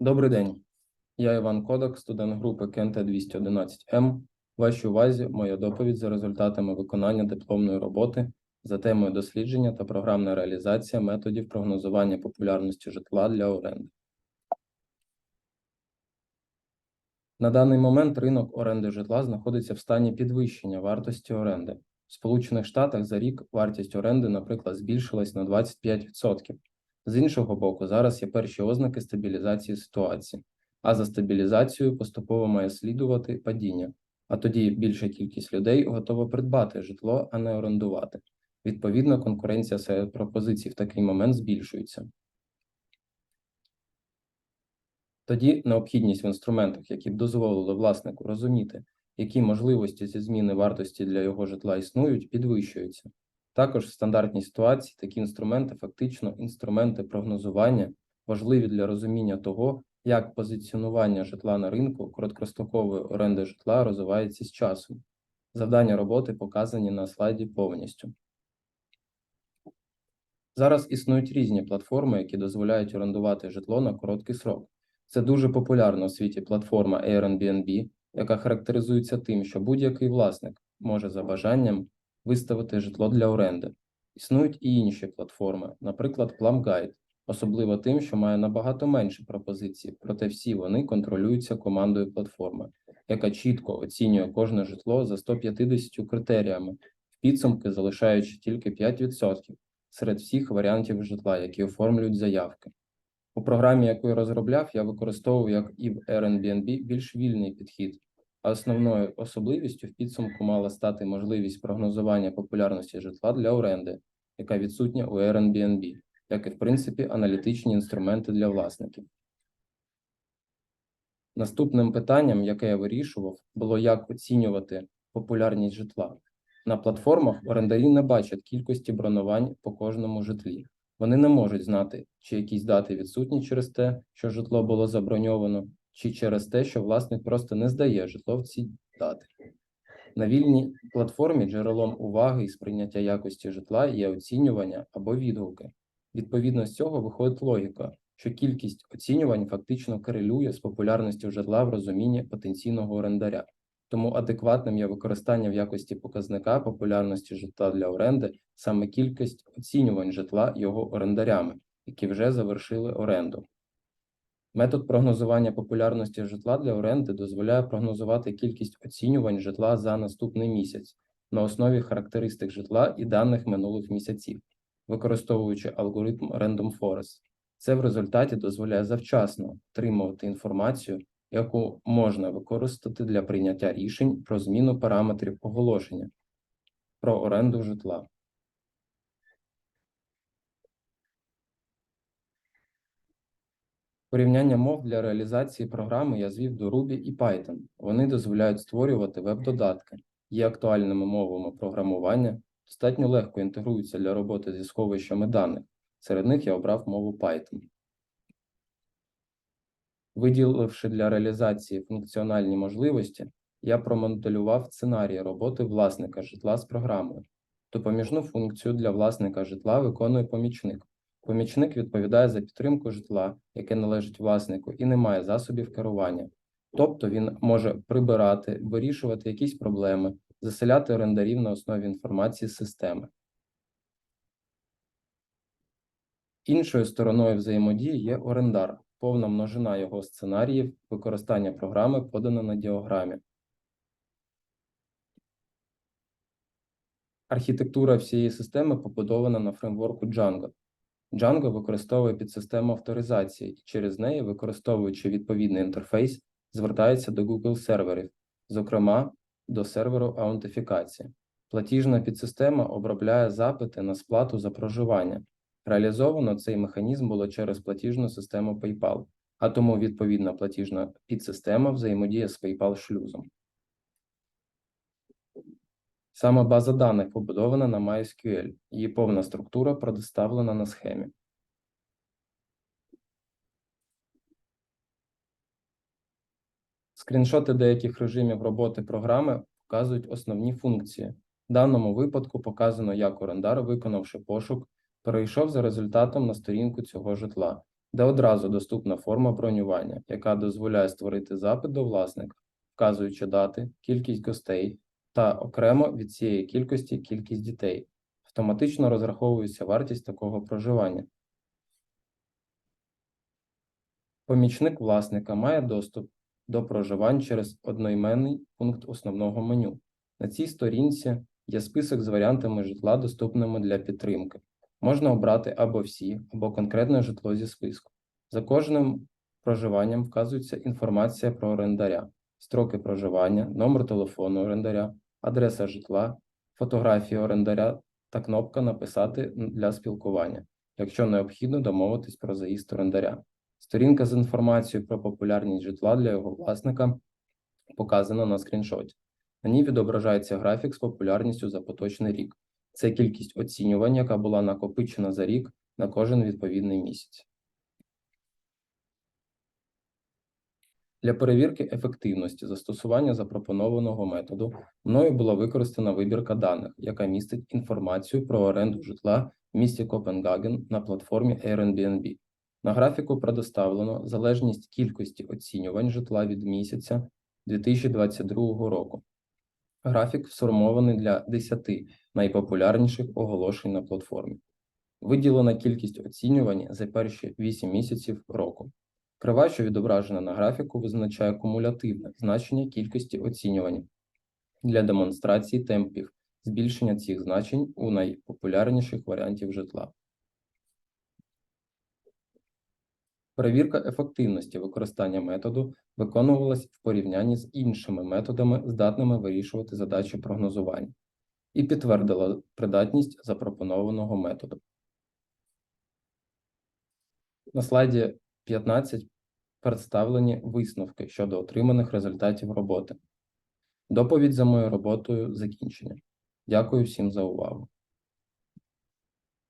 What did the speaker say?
Добрий день. Я Іван Кодак, студент групи КНТ 211М. Вашій увазі моя доповідь за результатами виконання дипломної роботи за темою дослідження та програмна реалізація методів прогнозування популярності житла для оренди. На даний момент ринок оренди житла знаходиться в стані підвищення вартості оренди. В Сполучених Штатах за рік вартість оренди, наприклад, збільшилась на 25%. З іншого боку, зараз є перші ознаки стабілізації ситуації, а за стабілізацією поступово має слідувати падіння. А тоді більша кількість людей готова придбати житло, а не орендувати. Відповідно, конкуренція серед пропозицій в такий момент збільшується. Тоді необхідність в інструментах, які б дозволили власнику розуміти, які можливості зі зміни вартості для його житла існують, підвищується. Також в стандартній ситуації такі інструменти фактично інструменти прогнозування, важливі для розуміння того, як позиціонування житла на ринку короткострокової оренди житла розвивається з часом. Завдання роботи показані на слайді повністю. Зараз існують різні платформи, які дозволяють орендувати житло на короткий срок. Це дуже популярна у світі платформа Airbnb, яка характеризується тим, що будь-який власник може за бажанням виставити житло для оренди. Існують і інші платформи, наприклад, PlumGuide, особливо тим, що має набагато менше пропозицій, проте всі вони контролюються командою платформи, яка чітко оцінює кожне житло за 150 критеріями, в підсумки залишаючи тільки 5% серед всіх варіантів житла, які оформлюють заявки. У програмі, яку я розробляв, я використовував, як і в Airbnb, більш вільний підхід, основною особливістю в підсумку мала стати можливість прогнозування популярності житла для оренди, яка відсутня у Airbnb, як і, в принципі, аналітичні інструменти для власників. Наступним питанням, яке я вирішував, було як оцінювати популярність житла. На платформах орендарі не бачать кількості бронувань по кожному житлі. Вони не можуть знати, чи якісь дати відсутні через те, що житло було заброньовано, чи через те, що власник просто не здає житло в ці дати. На вільній платформі джерелом уваги і сприйняття якості житла є оцінювання або відгуки. Відповідно з цього виходить логіка, що кількість оцінювань фактично корелює з популярністю житла в розумінні потенційного орендаря. Тому адекватним є використання в якості показника популярності житла для оренди саме кількість оцінювань житла його орендарями, які вже завершили оренду. Метод прогнозування популярності житла для оренди дозволяє прогнозувати кількість оцінювань житла за наступний місяць на основі характеристик житла і даних минулих місяців, використовуючи алгоритм Random Forest. Це в результаті дозволяє завчасно отримувати інформацію, яку можна використати для прийняття рішень про зміну параметрів оголошення про оренду житла. Порівняння мов для реалізації програми я звів до Ruby і Python. Вони дозволяють створювати веб-додатки, є актуальними мовами програмування, достатньо легко інтегруються для роботи зі сховищами даних. Серед них я обрав мову Python. Виділивши для реалізації функціональні можливості, я промоделював сценарії роботи власника житла з програмою. Допоміжну функцію для власника житла виконує помічник. Помічник відповідає за підтримку житла, яке належить власнику, і не має засобів керування. Тобто він може прибирати, вирішувати якісь проблеми, заселяти орендарів на основі інформації системи. Іншою стороною взаємодії є орендар, повна множина його сценаріїв, використання програми подано на діаграмі. Архітектура всієї системи побудована на фреймворку Django. Django використовує підсистему авторизації і через неї, використовуючи відповідний інтерфейс, звертається до Google серверів, зокрема до серверу аутентифікації. Платіжна підсистема обробляє запити на сплату за проживання. Реалізовано цей механізм було через платіжну систему PayPal, а тому відповідна платіжна підсистема взаємодіє з PayPal шлюзом. Саме база даних побудована на MySQL, її повна структура предоставлена на схемі. Скріншоти деяких режимів роботи програми показують основні функції. В даному випадку показано, як орендар, виконавши пошук, перейшов за результатом на сторінку цього житла. де одразу доступна форма бронювання, яка дозволяє створити запит до власника, вказуючи дати, кількість гостей та окремо від цієї кількості кількість дітей. Автоматично розраховується вартість такого проживання. Помічник власника має доступ до проживань через одноіменний пункт основного меню. На цій сторінці є список з варіантами житла, доступними для підтримки. Можна обрати або всі, або конкретне житло зі списку. За кожним проживанням вказується інформація про орендаря, строки проживання, номер телефону орендаря, адреса житла, фотографії орендаря та кнопка Написати для спілкування, якщо необхідно домовитись про заїзд орендаря. Сторінка з інформацією про популярність житла для його власника показана на скріншоті. На ній відображається графік з популярністю за поточний рік. Це кількість оцінювань, яка була накопичена за рік на кожен відповідний місяць. Для перевірки ефективності застосування запропонованого методу мною була використана вибірка даних, яка містить інформацію про оренду житла в місті Копенгаген на платформі Airbnb. На графіку предоставлено залежність кількості оцінювань житла від місяця 2022 року. Графік сформований для 10 найпопулярніших оголошень на платформі. Виділена кількість оцінювань за перші 8 місяців року. Крива, що відображена на графіку, визначає кумулятивне значення кількості оцінювань для демонстрації темпів збільшення цих значень у найпопулярніших варіантів житла. Перевірка ефективності використання методу виконувалась в порівнянні з іншими методами, здатними вирішувати задачі прогнозування, і підтвердила придатність запропонованого методу. На слайді 15 представлені висновки щодо отриманих результатів роботи. Доповідь за моєю роботою закінчення. Дякую всім за увагу.